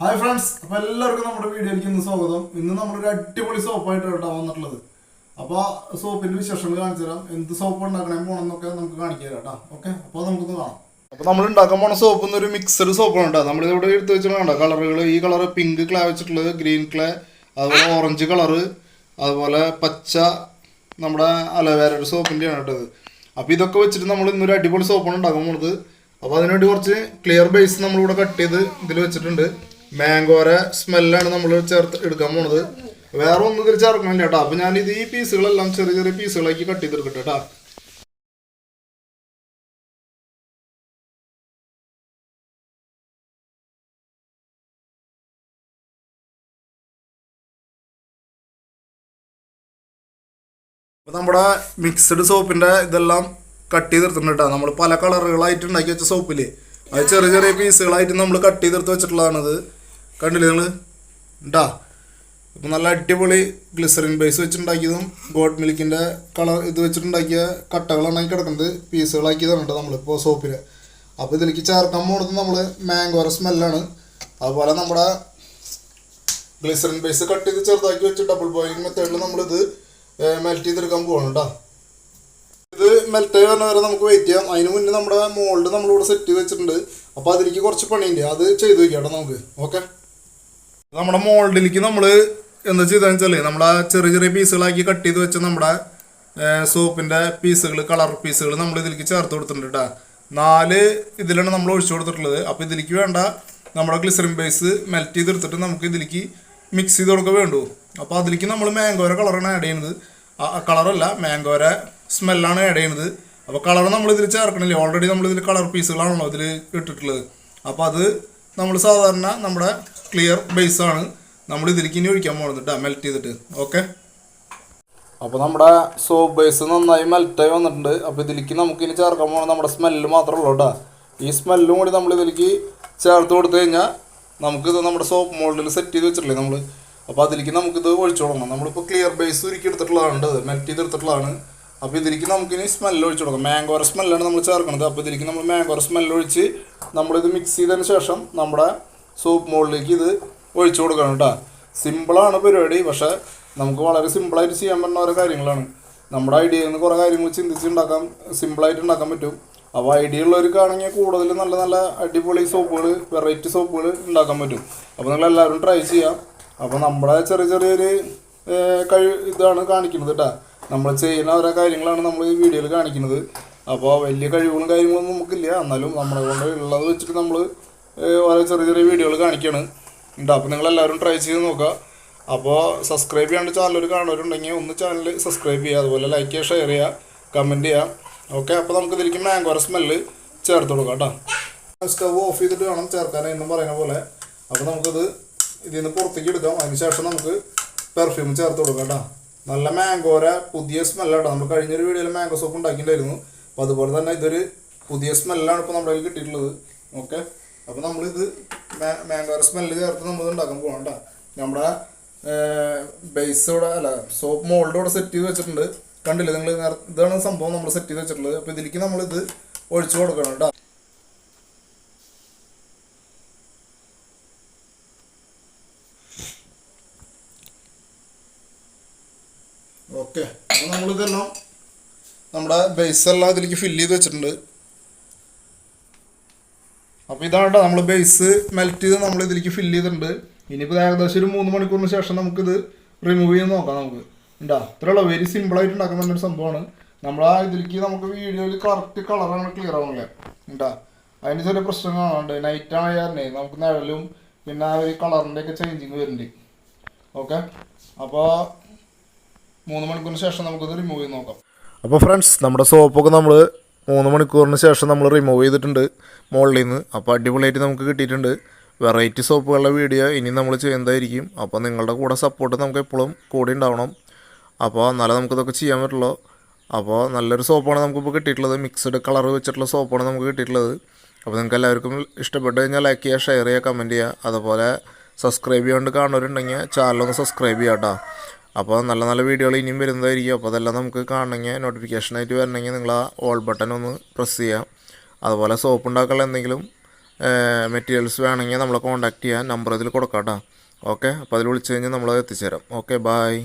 Hi friends അപ്പോൾ എല്ലാവർക്കും നമ്മുടെ വീഡിയോയിലേക്ക് ഇന്ന് സ്വാഗതം. ഇന്ന് നമ്മളൊരു അടിപൊളി സോപ്പായിട്ട് കേട്ടോ വന്നിട്ടുള്ളത്. അപ്പൊ സോപ്പിന്റെ വിശേഷങ്ങൾ കാണിച്ചു തരാം. എന്ത് സോപ്പ് ഉണ്ടാക്കണേ പോണെന്നൊക്കെ നമുക്ക് കാണിച്ചു തരാം കേട്ടോ. ഓക്കെ അപ്പൊ നമുക്കൊന്ന് കാണാം. അപ്പൊ നമ്മൾ ഉണ്ടാക്കാൻ പോണ സോപ്പ് ഒരു മിക്സഡ് സോപ്പാണ് കേട്ടോ. നമ്മൾ ഇവിടെ എടുത്ത് വെച്ചിട്ടുണ്ട് കളറുകൾ ഈ കളർ പിങ്ക് ക്ലേ വെച്ചിട്ടുള്ളത് ഗ്രീൻ ക്ലേ അതുപോലെ ഓറഞ്ച് കളറ് അതുപോലെ പച്ച നമ്മുടെ അലോവേരയുടെ സോപ്പിന്റെയാണ് കേട്ടത് അപ്പോൾ ഇതൊക്കെ വെച്ചിട്ട് നമ്മൾ ഇന്നൊരു അടിപൊളി സോപ്പാണ് ഉണ്ടാക്കാൻ പോണത്. അപ്പോൾ അതിനുവേണ്ടി കുറച്ച് ക്ലിയർ ബേസ് നമ്മളിവിടെ കട്ട് ചെയ്ത് ഇതിൽ വെച്ചിട്ടുണ്ട്. മാംഗോര സ്മെല്ലാണ് നമ്മൾ ചേർത്ത് എടുക്കാൻ പോണത്. വേറെ ഒന്നും ഇതിൽ ചേർക്കണില്ല കേട്ടോ. അപ്പോൾ ഞാനിത് ഈ പീസുകളെല്ലാം ചെറിയ ചെറിയ പീസുകളാക്കി കട്ട് ചെയ്തെടുക്കട്ടെ കേട്ടോ. അപ്പോൾ നമ്മുടെ മിക്സഡ് സോപ്പിന്റെ ഇതെല്ലാം കട്ട് ചെയ്തെടുത്തിട്ടുണ്ട് കേട്ടോ. നമ്മൾ പല കളറുകളായിട്ട് ഉണ്ടാക്കി വെച്ച സോപ്പിൽ അത് ചെറിയ ചെറിയ പീസുകളായിട്ട് നമ്മൾ കട്ട് ചെയ്തെടുത്ത് വെച്ചിട്ടുള്ളതാണത്. കണ്ടില്ലേ നിങ്ങൾ ഉണ്ടാ ഇപ്പം നല്ല അടിപൊളി ഗ്ലിസറിൻ ബേസ് വെച്ചിട്ടുണ്ടാക്കിയതും ഗോഡ് മിൽക്കിന്റെ കളർ ഇത് വെച്ചിട്ടുണ്ടാക്കിയ കട്ടകളാണ് ഈ കിടക്കുന്നത്. പീസുകളാക്കിയതാണ് കേട്ടോ നമ്മളിപ്പോൾ സോപ്പിൽ അപ്പോൾ ഇതിലേക്ക് ചേർക്കാൻ പോണത് നമ്മൾ മാംഗോറ സ്മെല്ലാണ് അതുപോലെ നമ്മുടെ ഗ്ലിസറിൻ ബേസ് കട്ട് ചെയ്ത് ചെറുതാക്കി വെച്ച് ഡബിൾ ബോയിലിംഗ് മെത്തേഡിൽ നമ്മളിത് മെൽറ്റ് ചെയ്തെടുക്കാൻ പോവാണ് കേട്ടോ. ഇത് മെൽറ്റ് ആയി വരെ നമുക്ക് വെയിറ്റ് ചെയ്യാം. അതിന് മുന്നേ നമ്മുടെ മോൾഡ് നമ്മളിവിടെ സെറ്റ് ചെയ്ത് വെച്ചിട്ടുണ്ട്. അപ്പോൾ അതിലേക്ക് കുറച്ച് പണിയുണ്ട്. അത് ചെയ്ത് വയ്ക്കാം കേട്ടോ നമുക്ക്. ഓക്കെ നമ്മുടെ മോൾഡിലേക്ക് നമ്മൾ എന്താ ചെയ്തതെന്ന് വെച്ചാൽ നമ്മൾ ആ ചെറിയ ചെറിയ പീസുകളാക്കി കട്ട് ചെയ്ത് വെച്ച നമ്മുടെ സോപ്പിന്റെ പീസുകൾ കളർ പീസുകൾ നമ്മൾ ഇതിലേക്ക് ചേർത്ത് കൊടുത്തിട്ടുണ്ട് കേട്ടോ നാല് ഇതിലാണ് നമ്മൾ ഒഴിച്ചു കൊടുത്തിട്ടുള്ളത്. അപ്പോൾ ഇതിലേക്ക് വേണ്ട നമ്മുടെ ഗ്ലിസറിൻ ബേസ് മെൽറ്റ് ചെയ്തെടുത്തിട്ട് നമുക്ക് ഇതിലേക്ക് മിക്സ് ചെയ്ത് കൊടുക്കുക വേണ്ടു. അപ്പോൾ അതിലേക്ക് നമ്മൾ മാംഗോര കളറാണ് ആഡ് ചെയ്യുന്നത്. കളറല്ല മാംഗോര സ്മെല്ലാണ് ആഡ് ചെയ്യുന്നത്. അപ്പോൾ കളർ നമ്മൾ ഇതിൽ ചേർക്കണില്ല? ഓൾറെഡി നമ്മൾ ഇതിൽ കളർ പീസുകളാണല്ലോ ഇതിൽ ഇട്ടിട്ടുള്ളത്. അപ്പോൾ അത് നമ്മൾ സാധാരണ നമ്മുടെ ക്ലിയർ ബേസ് ആണ്. നമ്മൾ ഇതിലേക്ക് ഇനി ഒഴിക്കാൻ പോകുന്നത് മെൽറ്റ് ചെയ്തിട്ട്. ഓക്കെ അപ്പോൾ നമ്മുടെ സോപ്പ് ബേസ് നന്നായി മെൽറ്റായി വന്നിട്ടുണ്ട്. അപ്പോൾ ഇതിലേക്ക് നമുക്ക് ഇനി ചേർക്കാൻ പോകുന്നത് നമ്മുടെ സ്മെല്ല് മാത്രമേ ഉള്ളൂ കേട്ടോ ഈ സ്മെല്ലും കൂടി നമ്മൾ ഇതിലേക്ക് ചേർത്ത് കൊടുത്തു കഴിഞ്ഞാൽ നമുക്കിത് നമ്മുടെ സോപ്പ് മോൾഡിൽ സെറ്റ് ചെയ്ത് വെച്ചിട്ടില്ലേ നമ്മൾ അപ്പോൾ അതിലേക്ക് നമുക്കിത് ഒഴിച്ചു തുടങ്ങണം നമ്മളിപ്പോൾ ക്ലിയർ ബേസ് ഉരുക്കി എടുത്തിട്ടുള്ളതാണ് മെൽറ്റ് ചെയ്തെടുത്തിട്ടുള്ളതാണ് അപ്പോൾ ഇതിലേക്ക് നമുക്കിനി സ്മെല്ല് ഒഴിച്ച് കൊടുക്കാം. മാംഗോറ സ്മെല്ലാണ് നമ്മൾ ചേർക്കുന്നത്. അപ്പോൾ ഇതിലേക്ക് നമ്മൾ മാംഗോറ സ്മെല്ല് ഒഴിച്ച് നമ്മളിത് മിക്സ് ചെയ്തതിന് ശേഷം നമ്മുടെ സോപ്പ് മോളിലേക്ക് ഇത് ഒഴിച്ചു കൊടുക്കണം കേട്ടോ. സിമ്പിളാണ് പരിപാടി. പക്ഷേ നമുക്ക് വളരെ സിമ്പിളായിട്ട് ചെയ്യാൻ പറ്റുന്ന ഓരോ കാര്യങ്ങളാണ്. നമ്മുടെ ഐഡിയയിൽ നിന്ന് കുറേ കാര്യങ്ങൾ ചിന്തിച്ച് ഉണ്ടാക്കാം സിമ്പിളായിട്ട് ഉണ്ടാക്കാൻ പറ്റും. അപ്പോൾ ഐഡിയ ഉള്ളവർക്കാണെങ്കിൽ കൂടുതൽ നല്ല നല്ല അടിപൊളി സോപ്പുകൾ വെറൈറ്റി സോപ്പുകൾ ഉണ്ടാക്കാൻ പറ്റും. അപ്പോൾ നിങ്ങൾ എല്ലാവരും ട്രൈ ചെയ്യാം. അപ്പോൾ നമ്മുടെ ചെറിയ ചെറിയൊരു കഴി ഇതാണ് കാണിക്കുന്നത് കേട്ടോ. നമ്മൾ ചെയ്യുന്ന ഓരോ കാര്യങ്ങളാണ് നമ്മൾ ഈ വീഡിയോയിൽ കാണിക്കുന്നത്. അപ്പോൾ വലിയ കഴിവുകളും കാര്യങ്ങളൊന്നും നമുക്കില്ല. എന്നാലും നമ്മളെ കൊണ്ട് ഉള്ളത് വെച്ചിട്ട് നമ്മൾ ഓരോ ചെറിയ ചെറിയ വീഡിയോകൾ കാണിക്കുകയാണ് ഉണ്ട്. അപ്പോൾ നിങ്ങൾ എല്ലാവരും ട്രൈ ചെയ്ത് നോക്കുക. അപ്പോൾ സബ്സ്ക്രൈബ് ചെയ്യാണ്ട് ചാനൽ കാണുന്നവരുണ്ടെങ്കിൽ ഒന്ന് ചാനൽ സബ്സ്ക്രൈബ് ചെയ്യുക. അതുപോലെ ലൈക്ക് ചെയ്യുക ഷെയർ ചെയ്യുക കമന്റ് ചെയ്യുക. ഓക്കെ അപ്പോൾ നമുക്ക് ഇതിലേക്ക് മാംഗോറ സ്മെല്ല് ചേർത്ത് കൊടുക്കാം കേട്ടോ. സ്റ്റവ് ഓഫ് ചെയ്തിട്ട് വേണം ചേർക്കാൻ എന്നും പറയുന്ന പോലെ. അപ്പോൾ നമുക്കത് ഇതിൽ നിന്ന് പുറത്തേക്ക് എടുക്കാം. അതിന് ശേഷം നമുക്ക് പെർഫ്യൂം ചേർത്ത് കൊടുക്കാം കേട്ടോ. നല്ല മാംഗോര പുതിയ സ്മെല്ലാണ് നമ്മൾ കഴിഞ്ഞൊരു വീഡിയോയിൽ മാംഗോ സോപ്പ് ഉണ്ടാക്കിയിട്ടുണ്ടായിരുന്നു. അപ്പോൾ അതുപോലെ തന്നെ ഇതൊരു പുതിയ സ്മെല്ലാണ് ഇപ്പോൾ നമ്മുടെ കയ്യിൽ കിട്ടിയിട്ടുള്ളത്. ഓക്കെ അപ്പോൾ നമ്മളിത് മാംഗോര സ്മെല്ല് ചേർത്ത് നമ്മൾ ഉണ്ടാക്കാൻ പോകണം കേട്ടോ നമ്മുടെ ബേസ് ഇവിടെ അല്ല സോപ്പ് മോൾഡ് ഇവിടെ സെറ്റ് ചെയ്ത് വെച്ചിട്ടുണ്ട്. കണ്ടില്ലേ നിങ്ങൾ ഇതാണ് സംഭവം നമ്മൾ സെറ്റ് ചെയ്ത് വെച്ചിട്ടുള്ളത്. അപ്പോൾ ഇതിലേക്ക് നമ്മളിത് ഒഴിച്ചു കൊടുക്കണം കേട്ടോ ഓക്കെ അപ്പോൾ നമ്മളിതെല്ലാം നമ്മുടെ ബേസ് എല്ലാം ഇതിലേക്ക് ഫില്ല് ചെയ്ത് വെച്ചിട്ടുണ്ട്. അപ്പോൾ ഇതാണ് കേട്ടോ നമ്മൾ ബേസ് മെൽറ്റ് ചെയ്ത് നമ്മൾ ഇതിലേക്ക് ഫില്ല് ചെയ്തിട്ടുണ്ട്. ഇനിയിപ്പോൾ ഏകദേശം ഒരു മൂന്ന് മണിക്കൂറിന് ശേഷം നമുക്കിത് റിമൂവ് ചെയ്ത് നോക്കാം നമുക്ക്. ഉണ്ടാ ഇത്രയുള്ള വെരി സിമ്പിളായിട്ട് ഉണ്ടാക്കാൻ പറ്റുന്ന ഒരു സംഭവമാണ്. നമ്മൾ ആ ഇതിലേക്ക് നമുക്ക് വീഡിയോയിൽ കറക്റ്റ് കളറാണ് ക്ലിയർ ആവുന്നില്ല? ഉണ്ടാ അതിന് ചെറിയ പ്രശ്നം കാണാണ്ട് നൈറ്റ് ആയാലേ നമുക്ക് നിഴലും പിന്നെ ആ ഒരു കളറിന്റെ ഒക്കെ ചേഞ്ചിങ് വരുന്നുണ്ട്. ഓക്കെ അപ്പോൾ മൂന്ന് മണിക്കൂറിന് ശേഷം നമുക്കത് റിമൂവ് ചെയ്ത് നോക്കാം. അപ്പോൾ ഫ്രണ്ട്സ് നമ്മുടെ സോപ്പൊക്കെ നമ്മൾ മൂന്ന് മണിക്കൂറിന് ശേഷം നമ്മൾ റിമൂവ് ചെയ്തിട്ടുണ്ട് മുകളിൽ നിന്ന് അപ്പോൾ അടിപൊളിയായിട്ട് നമുക്ക് കിട്ടിയിട്ടുണ്ട്. വെറൈറ്റി സോപ്പുകളുടെ വീഡിയോ ഇനി നമ്മൾ ചെയ്യുന്നതായിരിക്കും. അപ്പോൾ നിങ്ങളുടെ കൂടെ സപ്പോർട്ട് നമുക്ക് എപ്പോഴും കൂടെ ഉണ്ടാവണം. അപ്പോൾ എന്നാലേ നമുക്കിതൊക്കെ ചെയ്യാൻ പറ്റുള്ളൂ. അപ്പോൾ നല്ലൊരു സോപ്പാണ് നമുക്കിപ്പോൾ കിട്ടിയിട്ടുള്ളത്. മിക്സ്ഡ് കളർ വെച്ചിട്ടുള്ള സോപ്പാണ് നമുക്ക് കിട്ടിയിട്ടുള്ളത്. അപ്പോൾ നിങ്ങൾക്ക് എല്ലാവർക്കും ഇഷ്ടപ്പെട്ട് കഴിഞ്ഞാൽ ലൈക്ക് ചെയ്യുക ഷെയർ ചെയ്യുക കമന്റ് ചെയ്യുക. അതുപോലെ സബ്സ്ക്രൈബ് ചെയ്യാണ്ട് കാണുന്നവരുണ്ടെങ്കിൽ ചാനലൊന്ന് സബ്സ്ക്രൈബ് ചെയ്യാം കേട്ടോ അപ്പോൾ നല്ല നല്ല വീഡിയോകൾ ഇനിയും വരുന്നതായിരിക്കും. അപ്പോൾ അതെല്ലാം നമുക്ക് കാണണമെങ്കിൽ നോട്ടിഫിക്കേഷനായിട്ട് വരണമെങ്കിൽ നിങ്ങൾ ആ ഓൾ ബട്ടൺ ഒന്ന് പ്രസ് ചെയ്യാം അതുപോലെ സോപ്പ് ഉണ്ടാക്കാനുള്ള എന്തെങ്കിലും മെറ്റീരിയൽസ് വേണമെങ്കിൽ നമ്മളെ കോൺടാക്ട് ചെയ്യാൻ നമ്പർ ഇതിൽ കൊടുക്കാം കേട്ടോ. ഓക്കെ അപ്പോൾ അതിൽ വിളിച്ചു കഴിഞ്ഞാൽ നമ്മളത് എത്തിച്ചേരാം. Okay bye